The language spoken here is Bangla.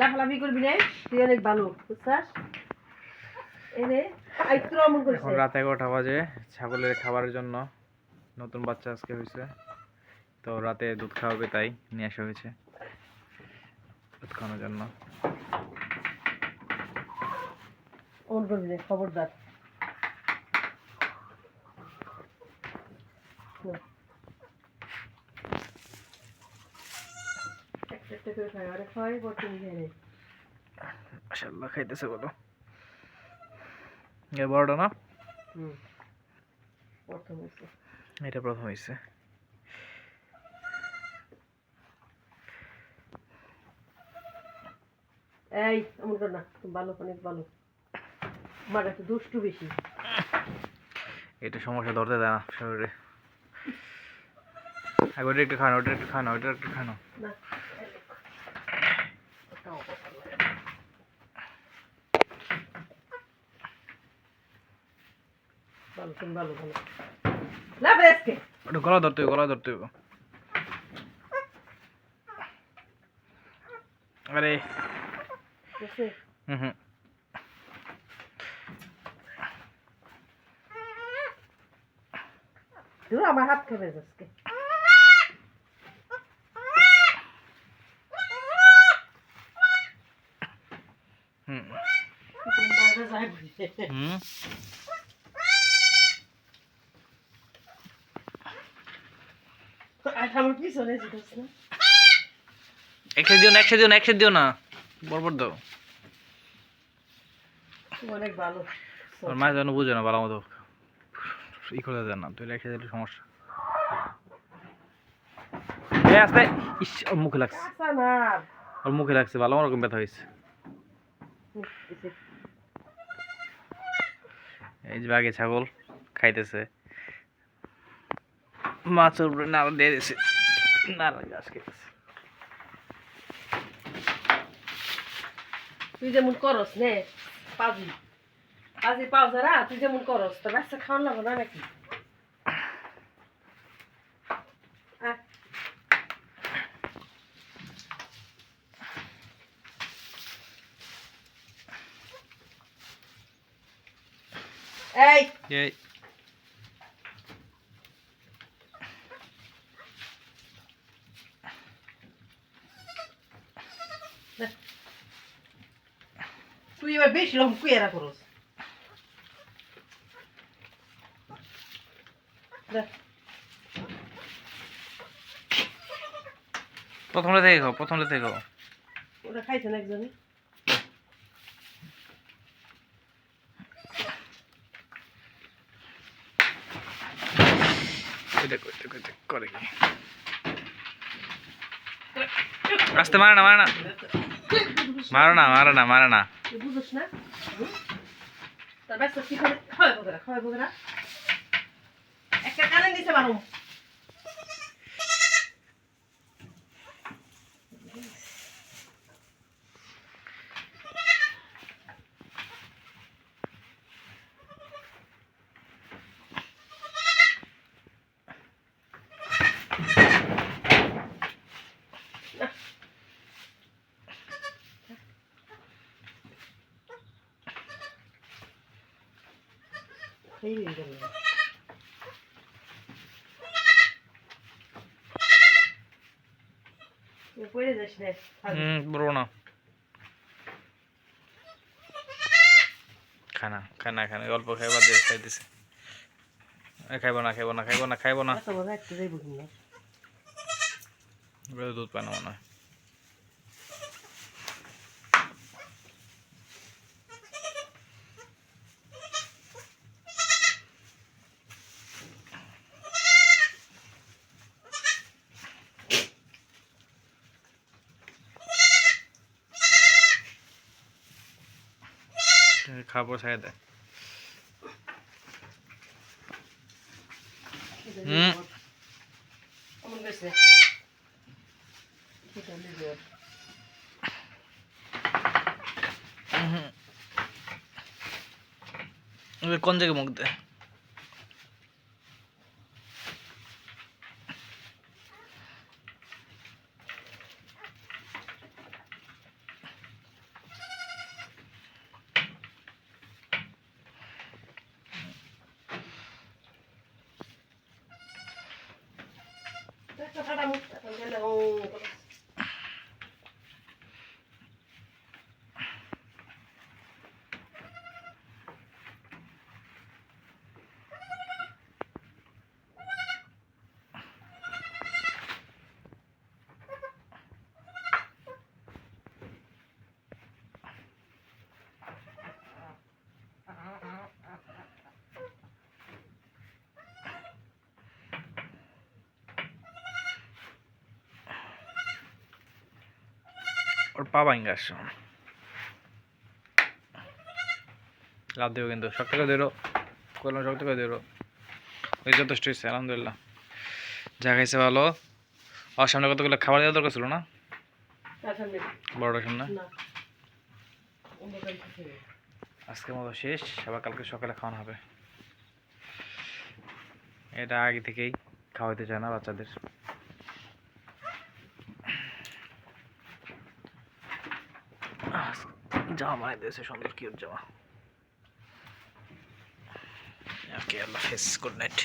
লাফালাফি করবি না? তুই অনেক ভালো বুঝছাস? রে এখন রাত এগারোটা বাজে ছাগলের খাবারের জন্য নতুন বাচ্চা আজকে হয়েছে। তো রাতে দুধ খাওয়াবে তাই নিয়ে আসা হয়েছে দুধ খাওয়ানোর জন্য। খবরদার নে। একটা একটা করে খাই আরে খাই বটে নিয়ে নে। খাইতেছে বলো। এ বড়টা না? হুম। প্রথম হয়েছে এটা প্রথম এই এমন কর না তুমি ভালো অনেক ভালো একটু দুষ্টু বেশি। এটা সমস্যা ধরতে দেয় না শরীরে। একটু খানো ওটা একটু খানো ওটা একটু খানো। না ওটাও ভালো। ভালো তুমি ভালো ভালো লাভ আজকে ওটা গলা ধরতে গলা ধরতে আরে। হুম হুম। তুই আমার হাত আজকে। হুম। বলে। হুম। আমার পিছনে যেতেছ না। একসাথে দিও না একসাথে দিও না একসাথে দিও না। বরবর দাও। অনেক ভালো। ওর মায়ের জন্য বুঝে না ভালো মতো ই করে দেয় না তুই দিলে সমস্যা। এই আস্তে ইস ওর মুখে লাগছে। আচ্ছা ওর মুখে লাগছে ভালো রকম ব্যথা হয়েছে। এই যে বাঘে ছাগল খাইতেছে। মাছের উপরে নাড়া দিয়ে দিছে নাড়া গাছ খেতেছে তুই যেমন করস নে পাজি। পাজি পাও যারা তুই যেমন করস তোর বাচ্চা খাওয়ান লাগবো না নাকি? আয়। এই। তুই এবার বেশি রকম কুয়েরা করস দেখ, প্রথমটা থেকে খাও প্রথমটা থেকে ওটা খাইছেন একজনে এটা করতে করতে করে কি? আস্তে মারে না মারে না। মারো না মারে না মারে না। তুই বুঝিস না? তোর বাচ্চা কি করে খাওয়াই বগরা খাওয়াই একটা কানে দিছে বারো না। খানা খানা খানা অল্প খাইবা দিয়ে খাই দিছে। খাইবো না খাইবো না খাইবো না খাইবো না। দুধ পায় না মনে হয়। খাব ছাই দেয় হুম। কোন জায়গায় মুখ দেয় একটা কাটা মুখ এখন গেলে ও করে। ওর পা ভাঙ্গা আসছে। লাভ দেবো কিন্তু শক্ত করে ধরো করলাম শক্ত করে ধরো। ওই যথেষ্ট হয়েছে আলহামদুলিল্লাহ। যা খাইছে ভালো। আর সামনে কতগুলো খাবার দেওয়া দরকার ছিল না? বড়টার সামনে। আজকের মতো শেষ আবার কালকে সকালে খাওয়ানো হবে। এটা আগে থেকেই খাওয়াইতে চায় না বাচ্চাদের। জামা বানাই দিয়েছে সুন্দর কিউট জামা। ওকে আল্লাহ হাফেজ গুড নাইট